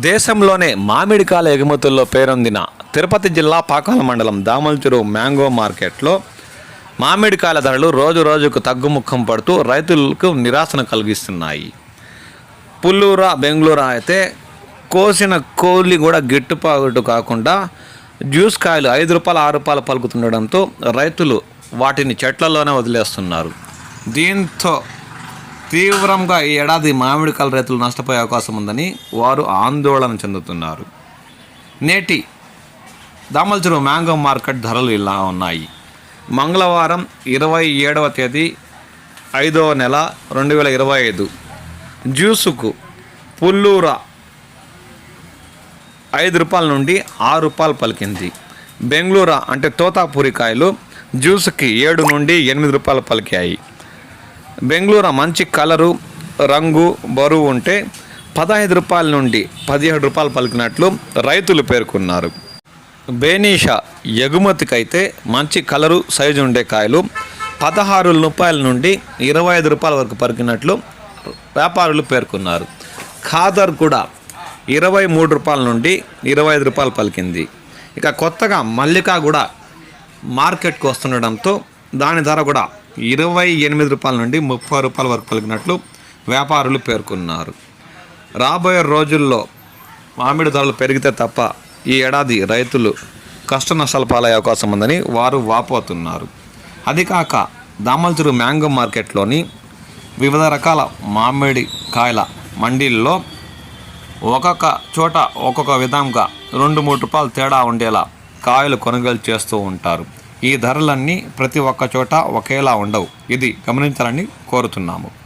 దేశంలోనే మామిడికాయల ఎగుమతుల్లో పేరొందిన తిరుపతి జిల్లా పాకాల మండలం దామల్చురు మ్యాంగో మార్కెట్లో మామిడికాయల ధరలు రోజు రోజుకు తగ్గుముఖం పడుతూ రైతులకు నిరాశను కలిగిస్తున్నాయి. పుల్లూరా బెంగళూరు అయితే కోసిన కోలి కూడా గిట్టుపాటు కాకుండా జ్యూస్ కాయలు ఐదు రూపాయలు ఆరు రూపాయలు పలుకుతుండడంతో రైతులు వాటిని చెట్లలోనే వదిలేస్తున్నారు. దీంతో తీవ్రంగా ఈ ఏడాది మామిడికాయల రైతులు నష్టపోయే అవకాశం ఉందని వారు ఆందోళన చెందుతున్నారు. నేటి దామల్చురు మ్యాంగో మార్కెట్ ధరలు ఇలా ఉన్నాయి. మంగళవారం ఇరవై ఏడవ తేదీ ఐదవ నెల రెండు వేల ఇరవై ఐదు. జ్యూసుకు పుల్లూర ఐదు రూపాయల నుండి ఆరు రూపాయలు పలికింది. బెంగళూరు అంటే తోతాపూరి కాయలు జ్యూస్కి ఏడు నుండి ఎనిమిది రూపాయలు పలికాయి. బెంగళూరు మంచి కలరు రంగు బరువు ఉంటే పదహైదు రూపాయల నుండి పదిహేడు రూపాయలు పలికినట్లు రైతులు పేర్కొన్నారు. బేనీషా ఎగుమతికైతే మంచి కలరు సైజు ఉండే కాయలు పదహారు రూపాయల నుండి ఇరవై ఐదు రూపాయల వరకు పలికినట్లు వ్యాపారులు పేర్కొన్నారు. ఖాదర్ కూడా ఇరవై మూడు రూపాయల నుండి ఇరవై ఐదు రూపాయలు పలికింది. ఇక కొత్తగా మల్లికా కూడా మార్కెట్కు వస్తుండడంతో దాని ధర కూడా ఇరవై ఎనిమిది రూపాయల నుండి ముప్పై రూపాయల వరకు పలికినట్లు వ్యాపారులు పేర్కొన్నారు. రాబోయే రోజుల్లో మామిడి ధరలు పెరిగితే తప్ప ఈ ఏడాది రైతులు కష్ట నష్టాలు పాలయ్యే అవకాశం ఉందని వారు వాపోతున్నారు. అది కాక మ్యాంగో మార్కెట్లోని వివిధ రకాల మామిడి కాయల మండీల్లో ఒక్కొక్క చోట ఒక్కొక్క విధంగా రెండు మూడు రూపాయలు తేడా ఉండేలా కాయలు కొనుగోలు చేస్తూ ఉంటారు. ఈ ధరలన్నీ ప్రతి ఒక్క చోట ఒకేలా ఉండవు. ఇది గమనించాలని కోరుతున్నాము.